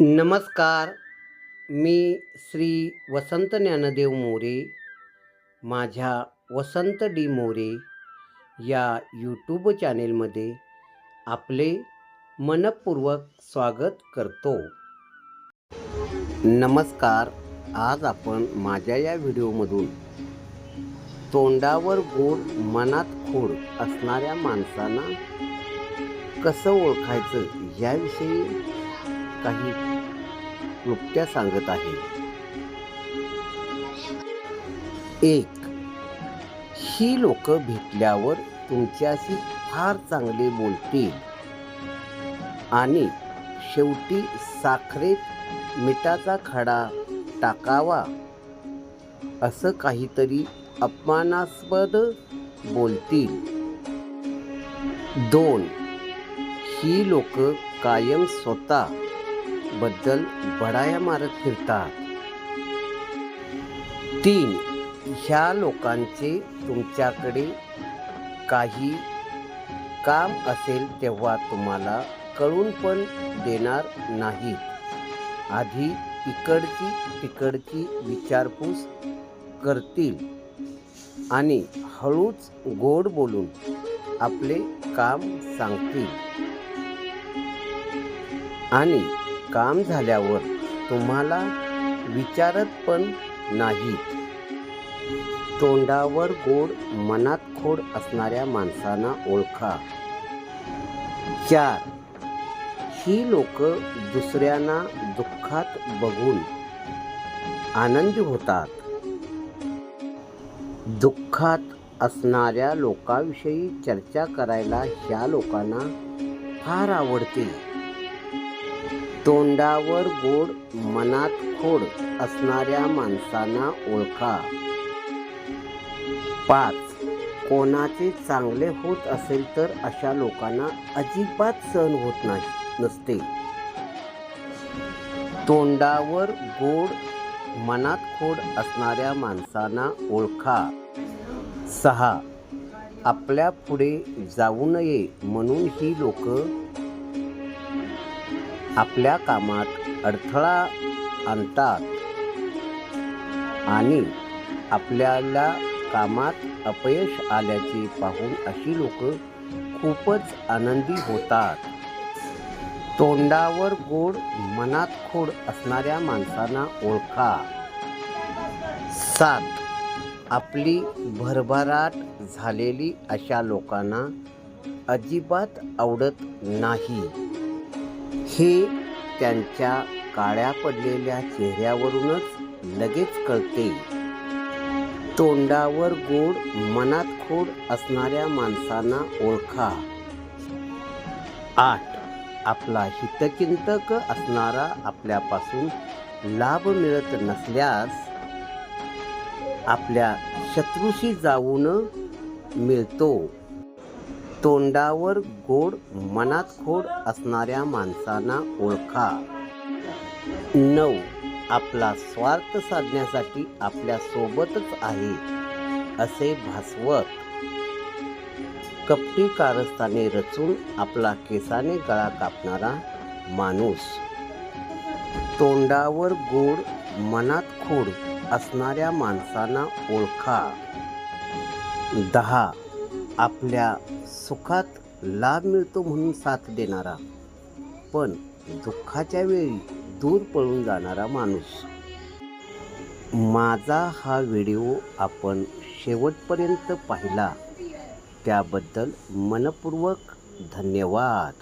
नमस्कार. मी श्री वसंत ज्ञानदेव मोरे माझ्या वसंत डी मोरे या यूट्यूब चॅनेलमध्ये आपले मनपूर्वक स्वागत करतो. नमस्कार. आज आपण माझ्या या व्हिडिओमधून तोंडावर गोड मनात खोड असणाऱ्या माणसांना कसं ओळखायचं याविषयी काही क्लुप्त्या सांगत आहे. एक ही लोक भेटल्यावर तुमच्याशी फार चांगले बोलतील. आणि शेवटी साखरेत मिठाचा खडा टाकावा असं काहीतरी अपमानास्पद बोलतील. दोन ही लोक कायम स्वतः बद्दल बडाया मारत फिरतात. तीन ह्या लोकांचे तुमच्याकडे काही काम असेल तेव्हा तुम्हाला कळून पण देणार नाही आधी इकडची तिकडची विचारपूस करतील आणि हळूच गोड बोलून आपले काम सांगतील. आणि काम झाल्यावर तुम्हाला विचारत पण नाहीत. तोंडावर गोड मनात खोड असणाऱ्या माणसांना ओळखा. चार. ही लोक दुसऱ्यांना दुःखात बघून आनंदी होतात. दुःखात असणाऱ्या लोकांविषयी चर्चा करायला ह्या लोकांना फार आवडते. तोंडावर गोड मनात खोड असणाऱ्या माणसांना ओळखा. पाच कोणाचे चांगले होत असेल तर अशा लोकांना अजिबात सहन होत नाही नसते. तोंडावर गोड मनात खोड असणाऱ्या माणसांना ओळखा. सहा आपल्या पुढे जाऊ नये म्हणून ही लोक आपल्या कामात अडथळा आणतात आणि आपल्याला कामात अपयश आल्याचे पाहून अशी लोक खूपच आनंदी होतात. तोंडावर गोड मनात खोड असणाऱ्या माणसांना ओळखा. सात. आपली भरभराट झालेली अशा लोकांना अजिबात आवडत नाही. हे त्यांच्या काळ्या पडलेल्या चेहऱ्यावरूनच लगेच कळते. तोंडावर गोड मनात खोड असणाऱ्या माणसांना ओळखा. आठ. आपला हितचिंतक असणारा आपल्यापासून लाभ मिळत नसल्यास आपल्या शत्रूशी जाऊन मिळतो. तोंडावर गोड मनात खोड असणाऱ्या माणसांना ओळखा. नऊ. आपला स्वार्थ साधण्यासाठी आपल्या सोबतच आहे असे भासवत. कपटी कारस्थाने रचून आपला केसाने गळा कापणारा माणूस. तोंडावर गोड मनात खोड असणाऱ्या माणसांना ओळखा. दहा. आपल्या सुखात लाभ मिळतो म्हणून साथ देणारा पण दुःखाच्या वेळी दूर पळून जाणारा माणूस. माझा हा व्हिडिओ आपण शेवटपर्यंत पाहिला. त्याबद्दल मनपूर्वक धन्यवाद.